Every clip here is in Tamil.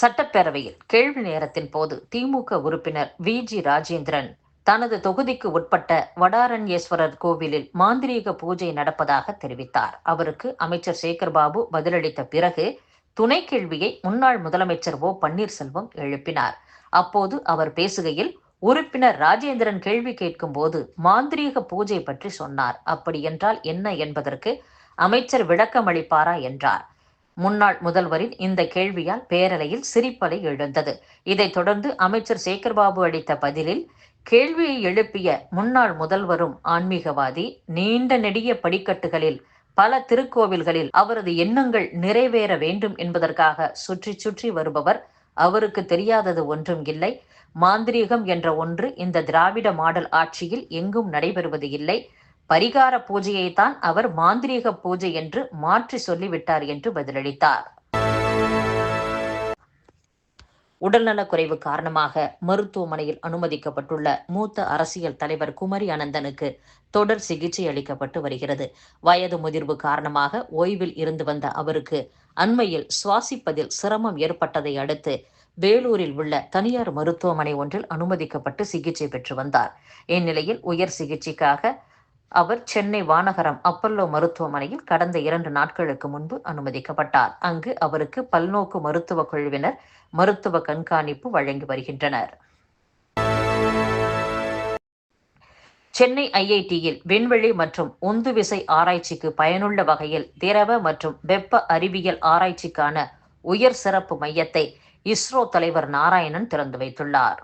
சட்டப்பேரவையில் கேள்வி நேரத்தின் போது திமுக உறுப்பினர் வி. ஜி. ராஜேந்திரன் தனது தொகுதிக்கு உட்பட்ட வடாரண்யேஸ்வரர் கோவிலில் மாந்திரீக பூஜை நடப்பதாக தெரிவித்தார். அவருக்கு அமைச்சர் சேகர்பாபு பதிலளித்த பிறகு துணை கேள்வியை முன்னாள் முதலமைச்சர் ஓ. பன்னீர்செல்வம் எழுப்பினார். அப்போது அவர் பேசுகையில் உறுப்பினர் ராஜேந்திரன் கேள்வி கேட்கும் போது மாந்திரீக பூஜை பற்றி சொன்னார். அப்படி என்றால் என்ன என்பதற்கு அமைச்சர் விளக்கம் அளிப்பாரா என்றார். முன்னாள் முதல்வரின் இந்த கேள்வியால் பேரலையில் சிரிப்பலை எழுந்தது. இதைத் தொடர்ந்து அமைச்சர் சேகர்பாபு அளித்த பதிலில் கேள்வியை எழுப்பிய முன்னாள் முதல்வரும் ஆன்மீகவாதி நீண்ட நெடிய படிக்கட்டுகளில் பல திருக்கோவில்களில் அவரது எண்ணங்கள் நிறைவேற வேண்டும் என்பதற்காக சுற்றி சுற்றி வருபவர் அவருக்கு தெரியாதது ஒன்றும் இல்லை. மாந்திரீகம் என்ற ஒன்று இந்த திராவிட மாடல் ஆட்சியில் எங்கும் நடைபெறுவது இல்லை. பரிகார பூஜையைத்தான் அவர் மாந்திரீக பூஜை என்று மாற்றி சொல்லிவிட்டார் என்று பதிலளித்தார். உடல்நலக்குறைவு காரணமாக மருத்துவமனையில் அனுமதிக்கப்பட்டுள்ள மூத்த அரசியல் தலைவர் குமரி அனந்தனுக்கு தொடர் சிகிச்சை அளிக்கப்பட்டு வருகிறது. வயது முதிர்வு காரணமாக ஓய்வில் இருந்து வந்த அவருக்கு அண்மையில் சுவாசிப்பதில் சிரமம் ஏற்பட்டதை அடுத்து வேலூரில் உள்ள தனியார் மருத்துவமனை ஒன்றில் அனுமதிக்கப்பட்டு சிகிச்சை பெற்று வந்தார். இந்நிலையில் உயர் சிகிச்சைக்காக அவர் சென்னை வானகரம் அப்பல்லோ மருத்துவமனையில் கடந்த இரண்டு நாட்களுக்கு முன்பு அனுமதிக்கப்பட்டார். அங்கு அவருக்கு பல்நோக்கு மருத்துவ குழுவினர் மருத்துவ கண்காணிப்பு வழங்கி வருகின்றனர். சென்னை ஐஐடியில் விண்வெளி மற்றும் உந்துவிசை ஆராய்ச்சிக்கு பயனுள்ள வகையில் திரவ மற்றும் வெப்ப அறிவியல் ஆராய்ச்சிக்கான உயர் சிறப்பு மையத்தை இஸ்ரோ தலைவர் நாராயணன் திறந்து வைத்துள்ளார்.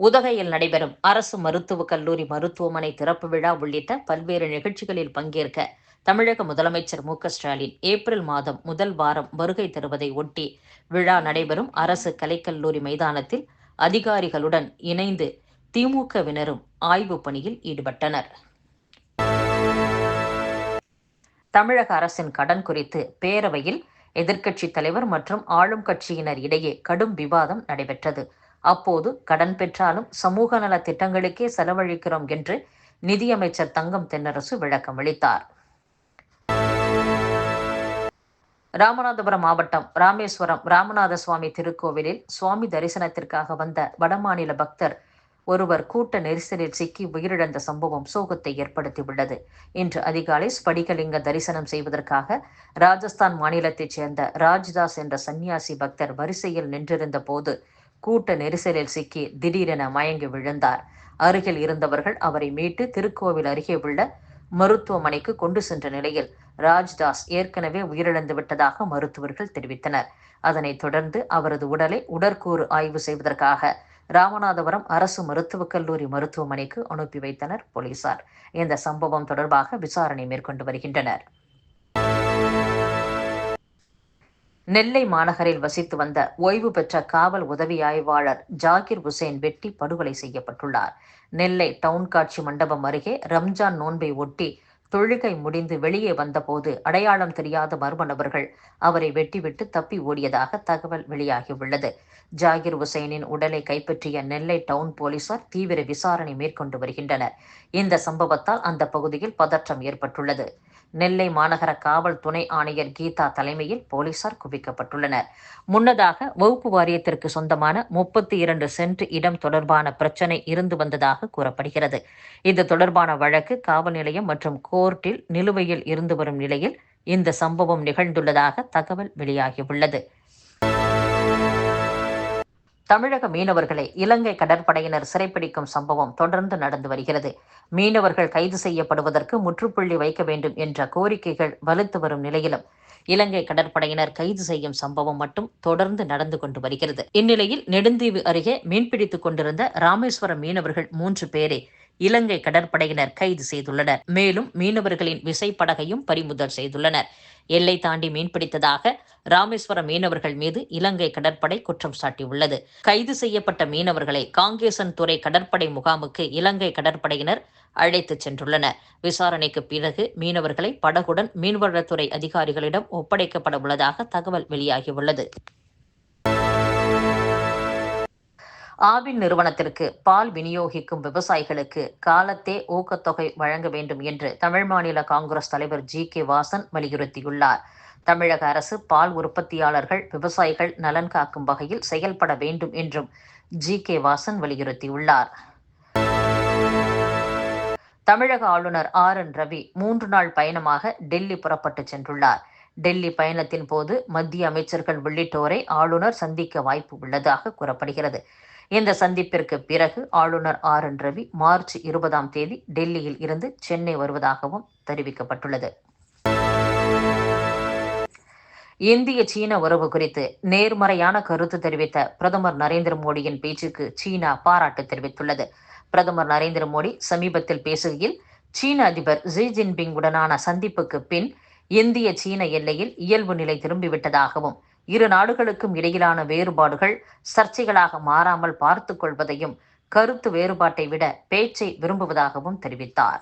உதகையில் நடைபெறும் அரசு மருத்துவக் கல்லூரி மருத்துவமனை திறப்பு விழா உள்ளிட்ட பல்வேறு நிகழ்ச்சிகளில் பங்கேற்க தமிழக முதலமைச்சர் மு ஸ்டாலின் ஏப்ரல் மாதம் முதல் வாரம் வருகை தருவதை ஒட்டி விழா நடைபெறும் அரசு கலைக்கல்லூரி மைதானத்தில் அதிகாரிகளுடன் இணைந்து திமுகவினரும் ஆய்வு பணியில் ஈடுபட்டனர். தமிழக அரசின் கடன் குறித்து பேரவையில் எதிர்க்கட்சித் தலைவர் மற்றும் ஆளும் கட்சியினர் இடையே கடும் விவாதம் நடைபெற்றது. அப்போது கடன் பெற்றாலும் சமூக நல திட்டங்களுக்கே செலவழிக்கிறோம் என்று நிதியமைச்சர் தங்கம் தென்னரசு விளக்கம் அளித்தார். ராமநாதபுரம் மாவட்டம் ராமேஸ்வரம் ராமநாத சுவாமி திருக்கோவிலில் சுவாமி தரிசனத்திற்காக வந்த வடமாநில பக்தர் ஒருவர் கூட்ட நெரிசலில் சிக்கி உயிரிழந்த சம்பவம் சோகத்தை ஏற்படுத்தியுள்ளது. இன்று அதிகாலை ஸ்படிகலிங்க தரிசனம் செய்வதற்காக ராஜஸ்தான் மாநிலத்தைச் சேர்ந்த ராஜ்தாஸ் என்ற சன்னியாசி பக்தர் வரிசையில் நின்றிருந்த போது கூட்ட நெரிசலில் சிக்கி திடீரென மயங்கி விழுந்தார். அருகில் இருந்தவர்கள் அவரை மீட்டு திருக்கோவில் அருகே உள்ள மருத்துவமனைக்கு கொண்டு சென்ற நிலையில் ராஜ்தாஸ் ஏற்கனவே உயிரிழந்து விட்டதாக மருத்துவர்கள் தெரிவித்தனர். அதனைத் தொடர்ந்து அவரது உடலை உடற்கூறு ஆய்வு செய்வதற்காக ராமநாதபுரம் அரசு மருத்துவக் கல்லூரி மருத்துவமனைக்கு அனுப்பி வைத்தனர் போலீசார். இந்த சம்பவம் தொடர்பாக விசாரணை மேற்கொண்டு வருகின்றனர். நெல்லை மாநகரில் வசித்து வந்த ஓய்வு பெற்ற காவல் உதவி ஆய்வாளர் ஜாகிர் ஹுசேன் வெட்டி படுகொலை செய்யப்பட்டுள்ளார். நெல்லை டவுன் காட்சி மண்டபம் அருகே ரம்ஜான் நோன்பை ஒட்டி தொழுகை முடிந்து வெளியே வந்தபோது அடையாளம் தெரியாத மர்ம நபர்கள் அவரை வெட்டிவிட்டு தப்பி ஓடியதாக தகவல் வெளியாகியுள்ளது. ஜாகிர் உசைனின் உடலை கைப்பற்றிய நெல்லை டவுன் போலீசார் தீவிர விசாரணை மேற்கொண்டு வருகின்றனர். இந்த சம்பவத்தால் அந்த பகுதியில் பதற்றம் ஏற்பட்டுள்ளது. நெல்லை மாநகர காவல் துணை ஆணையர் கீதா தலைமையில் போலீசார் குவிக்கப்பட்டுள்ளனர். முன்னதாக வகுப்பு வாரியத்திற்கு சொந்தமான முப்பத்தி இரண்டு சென்ட் இடம் தொடர்பான பிரச்சினை இருந்து வந்ததாக கூறப்படுகிறது. இது தொடர்பான வழக்கு காவல் நிலையம் மற்றும் கோர்ட்டில் நிலுவையில் இருந்து வரும் நிலையில் இந்த சம்பவம் நிகழ்ந்துள்ளதாக தகவல் வெளியாகியுள்ளது. தமிழக மீனவர்களை இலங்கை கடற்படையினர் சிறைப்பிடிக்கும் சம்பவம் தொடர்ந்து நடந்து வருகிறது. மீனவர்கள் கைது செய்யப்படுவதற்கு முற்றுப்புள்ளி வைக்க வேண்டும் என்ற கோரிக்கைகள் வலுத்து வரும் நிலையிலும் இலங்கை கடற்படையினர் கைது செய்யும் சம்பவம் மட்டும் தொடர்ந்து நடந்து கொண்டு வருகிறது. இந்நிலையில் நெடுந்தீவு அருகே மீன்பிடித்துக் கொண்டிருந்த ராமேஸ்வரம் மீனவர்கள் மூன்று பேரை இலங்கை கடற்படையினர் கைது செய்துள்ளனர். மேலும் மீனவர்களின் விசைப்படகையும் பறிமுதல் செய்துள்ளனர். எல்லை தாண்டி மீன்பிடித்ததாக ராமேஸ்வரம் மீனவர்கள் மீது இலங்கை கடற்படை குற்றம் சாட்டியுள்ளது. கைது செய்யப்பட்ட மீனவர்களை காங்கேசன் துறை கடற்படை முகாமுக்கு இலங்கை கடற்படையினர் அழைத்துச் சென்றுள்ளனர். விசாரணைக்கு பிறகு மீனவர்களை படகுடன் மீன்வளத்துறை அதிகாரிகளிடம் ஒப்படைக்கப்பட உள்ளதாக தகவல் வெளியாகியுள்ளது. ஆவின் நிறுவனத்திற்கு பால் விநியோகிக்கும் விவசாயிகளுக்கு காலத்தே ஊக்கத்தொகை வழங்க வேண்டும் என்று தமிழ் மாநில காங்கிரஸ் தலைவர் ஜி. கே. வாசன் வலியுறுத்தியுள்ளார். தமிழக அரசு பால் உற்பத்தியாளர்கள் விவசாயிகள் நலன் காக்கும் வகையில் செயல்பட வேண்டும் என்றும் ஜி. கே. வாசன் வலியுறுத்தியுள்ளார். தமிழக ஆளுநர் ஆர். என். ரவி மூன்று நாள் பயணமாக டெல்லி புறப்பட்டு சென்றுள்ளார். டெல்லி பயணத்தின் போது மத்திய அமைச்சர்கள் உள்ளிட்டோரை ஆளுநர் சந்திக்க வாய்ப்பு உள்ளதாக கூறப்படுகிறது. இந்த சந்திப்பிற்கு பிறகு ஆளுநர் ஆர் என் ரவி மார்ச் இருபதாம் தேதி டெல்லியில் இருந்து சென்னை வருவதாகவும் தெரிவிக்கப்பட்டுள்ளது. இந்திய சீன உறவு குறித்து நேர்மறையான கருத்து தெரிவித்த பிரதமர் நரேந்திர மோடியின் பேச்சுக்கு சீனா பாராட்டு தெரிவித்துள்ளது. பிரதமர் நரேந்திர மோடி சமீபத்தில் பேசுகையில் சீன அதிபர் ஜி ஜின்பிங் உடனான சந்திப்புக்கு பின் இந்திய சீன எல்லையில் இயல்பு நிலை திரும்பிவிட்டதாகவும் இரு நாடுகளுக்கும் இடையிலான வேறுபாடுகள் சர்ச்சைகளாக மாறாமல் பார்த்துக் கொள்வதையும் கருத்து வேறுபாட்டை விட பேச்சை விரும்புவதாகவும் தெரிவித்தார்.